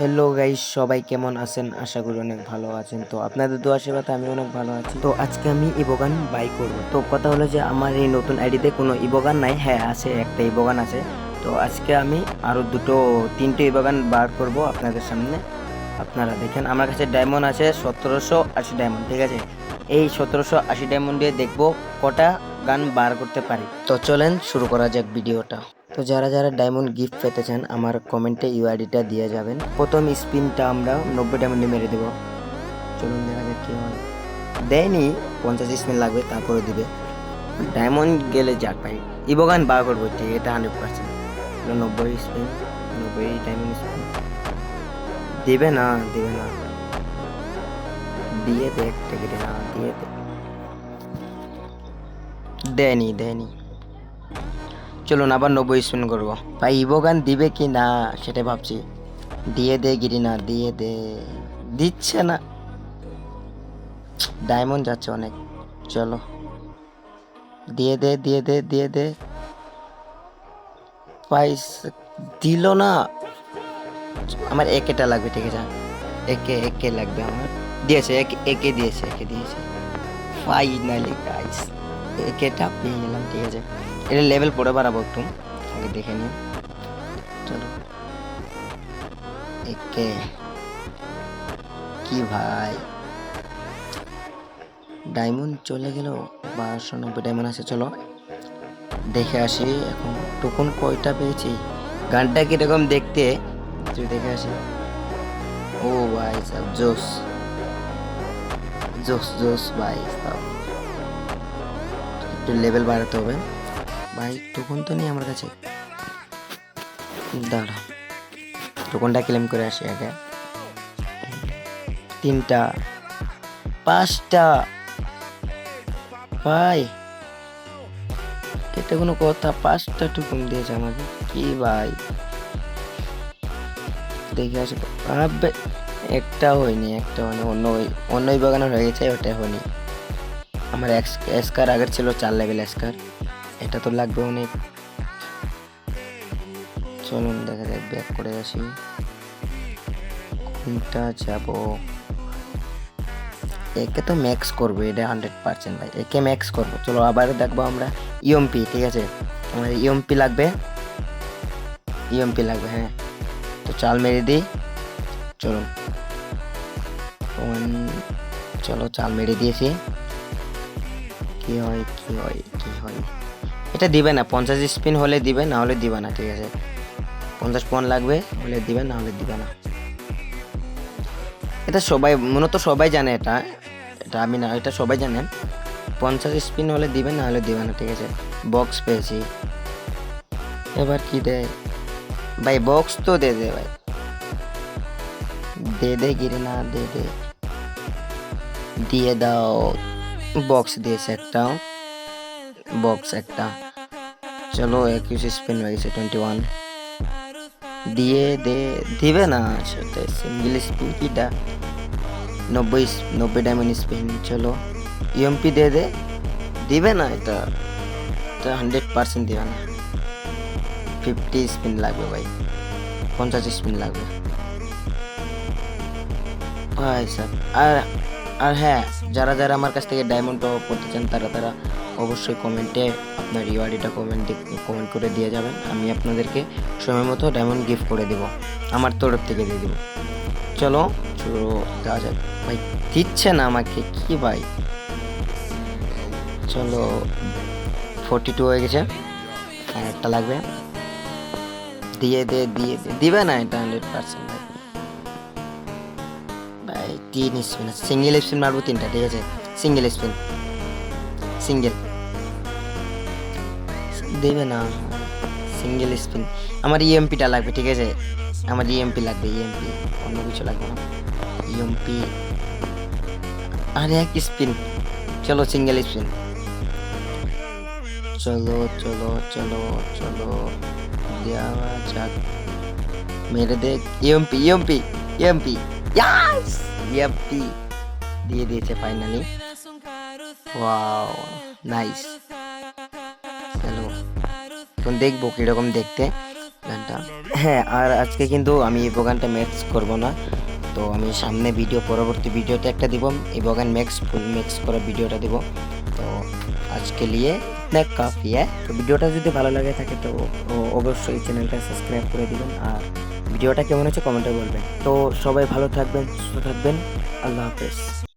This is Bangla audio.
হ্যালো গাইস সবাই কেমন আছেন? আশা করি অনেক ভালো আছেন। তো আপনাদের দোয়া সেবাতে আমি অনেক ভালো আছি। তো আজকে আমি ইবোগান বাই করব। তো কথা হলো যে আমার এই নতুন আইডিতে কোনো ইবোগান নাই। হ্যাঁ আছে, একটা ইবোগান আছে। তো আজকে আমি আরও দুটো, তিনটে ইবোগান বার করব আপনাদের সামনে। আপনারা দেখেন, আমার কাছে ডায়মন্ড আছে সতেরোশো আশি ডায়মন্ড ঠিক আছে? এই সতেরোশো আশি ডায়মন্ড দিয়ে দেখব কটা গান বার করতে পারি। তো চলেন শুরু করা যাক ভিডিওটা তো যারা যারা ডায়মন্ড গিফট পেতে চান, আমার কমেন্টে ইউআইডিটা দিয়ে যাবেন। প্রথম স্পিনটা আমরা নব্বই ডায়মন্ডে মেরে দেবো। চলুন দেখা যাক কী হয়। দেয়নি, পঞ্চাশ স্পিন লাগবে, তারপরে দিবে। ডায়মন্ড গেলে যাক ভাই। ইবোগান বার করব, ঠিক, এটা হান্ড্রেড পার্সেন্ট নব্বই স্পিন নব্বই ডায়মন্ড স্পিন দেবে না দেবে না। দিয়ে দে একটা কেটে, না, দিয়ে দেয়নি দেয়নি। চলুন আবার নব্বই স্পিন করব। ভাই ইবোগান দিবে কি? না সেটা ভাবছি। দিয়ে দে গিরি না দিয়ে দে। দিচ্ছে না। ডায়মন্ড যাচ্ছে অনেক। চলো। দিয়ে দে দিয়ে দে দিয়ে দে। পাইস দিল না। আমার একেটা লাগবে, ঠিক আছে? একে একে লাগবে আমার। দিয়েছে, একে একে দিয়েছে একে দিয়েছে। ফাইনালি গাইস একেটা পেয়ে গেলাম, ঠিক আছে? এটা লেভেল পরে বাড়াবো একটু। আগে দেখে নিই। চলো। একে। কি ভাই? ডায়মন্ড চলে গেল। বারোশো নব্বই ডায়মন্ড আছে, চলো। দেখে আসি এখন টুকুন কয়টা পেয়েছি। গানটা কীরকম দেখতে? দেখে আসি। ও ভাই, সাব জোস। জোস জোস, ভাই, সাব। একটু লেভেল বাড়াতে হবে। ভাই টোকন তো নেই আমার কাছে। দাঁড়া টোকনটা ক্লেম করে আসি আগে। তিনটা, পাঁচটা। ভাই, এটা কোনো কথা, পাঁচটা টুকুন দিয়েছে আমাকে। কি ভাই? দেখে আসি। আবে একটা হয়নি একটা হয়নি, অন্য ওই- অন্য ওই বাগানে হয়ে গেছে, ওটা হয়নি। আমার এক্সকার আগের ছিল, চার লেভেল এক্সকার এটা তো লাগবে অনেক। চলুন দেখা যাক ব্যাক করে আসি। কোনটা যাব? একে তো ম্যাক্স করব, এটা হান্ড্রেড পার্সেন্ট ভাই। একে ম্যাক্স করব। চলো আবার দেখব আমরা ইএমপি ঠিক আছে? আমার ইএমপি লাগবে। ইএমপি লাগবে হ্যাঁ। তো চাল মেরে দিই। চলুন চলো চাল মেরে দিয়েছি। কি হয় কি হয় কি হয়? এটা দিবে না, পঞ্চাশ স্পিন হলে দিবে, না হলে দিবে না, ঠিক আছে? পঞ্চাশ পয়েন্ট লাগবে, হলে দিবে, না হলে দিবে না। এটা সবাই, মূলত সবাই জানে এটা এটা আমি না, এটা সবাই জানেন পঞ্চাশ স্পিন হলে দিবে, না হলে দিবে না, ঠিক আছে? বক্স পেয়েছি। এবার কি দেয়? ভাই বক্স তো দে দে ভাই। দে দে গিরে না দে দে। দিয়ে দাও বক্স দিয়েছে একটা বক্স একটা। চলো একুশ স্পিন হয়ে গেছে টোয়েন্টি ওয়ান দিয়ে দে, দিবে না সেটা সিঙ্গেল স্পিন কিটা নব্বই নব্বই ডায়মন্ড স্পিন চলো। ইএমপি দিয়ে দে দিবে না এটা। এটা হান্ড্রেড পার্সেন্ট দিবে না। ফিফটি স্পিন লাগবে ভাই, পঞ্চাশ স্পিন লাগবে। ভাই স্যার আর আর হ্যাঁ যারা যারা আমার কাছ থেকে ডায়মন্ড পাওয়া করতে চান, তারা তারা অবশ্যই কমেন্টে আপনার ইউআইডিটা কমেন্ট কমেন্ট করে দিয়ে যাবেন। আমি আপনাদেরকে সময় মতো ডায়মন্ড গিফট করে দেবো। আমার তরফ থেকে দিয়ে দেবো। চলো চলো দেওয়া যাক। ভাই, দিচ্ছে না আমাকে, কি ভাই? চলো ফোরটি টু হয়ে গেছে। আর একটা লাগবে। দিয়ে দে দিয়ে দে। দিবে না এটা হান্ড্রেড পার্সেন্ট ভাই তিন স্পিন সিঙ্গেল স্পিন মারবো তিনটা, ঠিক আছে? সিঙ্গেল স্পিন সিঙ্গেল দেবে না। সিঙ্গেল স্পিন আমার ইএমপিটা লাগবে, ঠিক আছে? আমার ইএমপি লাগবে ইএমপি অন্য কিছু লাগবে না। ইএমপি আরে এক স্পিন চলো সিঙ্গেল স্পিন চলো চলো চলো চলো। দেওয়া যাক। মেরে দে। ইএমপি ইএমপি ইএমপি ইয়াস ইএমপি দিয়ে দিয়েছে ফাইনালি ওয়াও নাইস চলো এখন দেখব কীরকম দেখতে গানটা। হ্যাঁ আর আজকে কিন্তু আমি এই গানটা মিক্স করব না। তো আমি সামনে ভিডিও পরবর্তী ভিডিওতে একটা দিব, এই গান মিক্স ফুল মিক্স করা ভিডিওটা দিব। তো আজকে লিয়ে ইতনা কাফি হ্যাঁ? তো ভিডিওটা যদি ভালো লাগে থাকে তো অবশ্যই চ্যানেলটা সাবস্ক্রাইব করে দিবেন। আর ভিডিওটা কেমন হয়েছে কমেন্টে বলবেন। তো সবাই ভালো থাকবেন সুস্থ থাকবেন। আল্লাহ হাফেজ।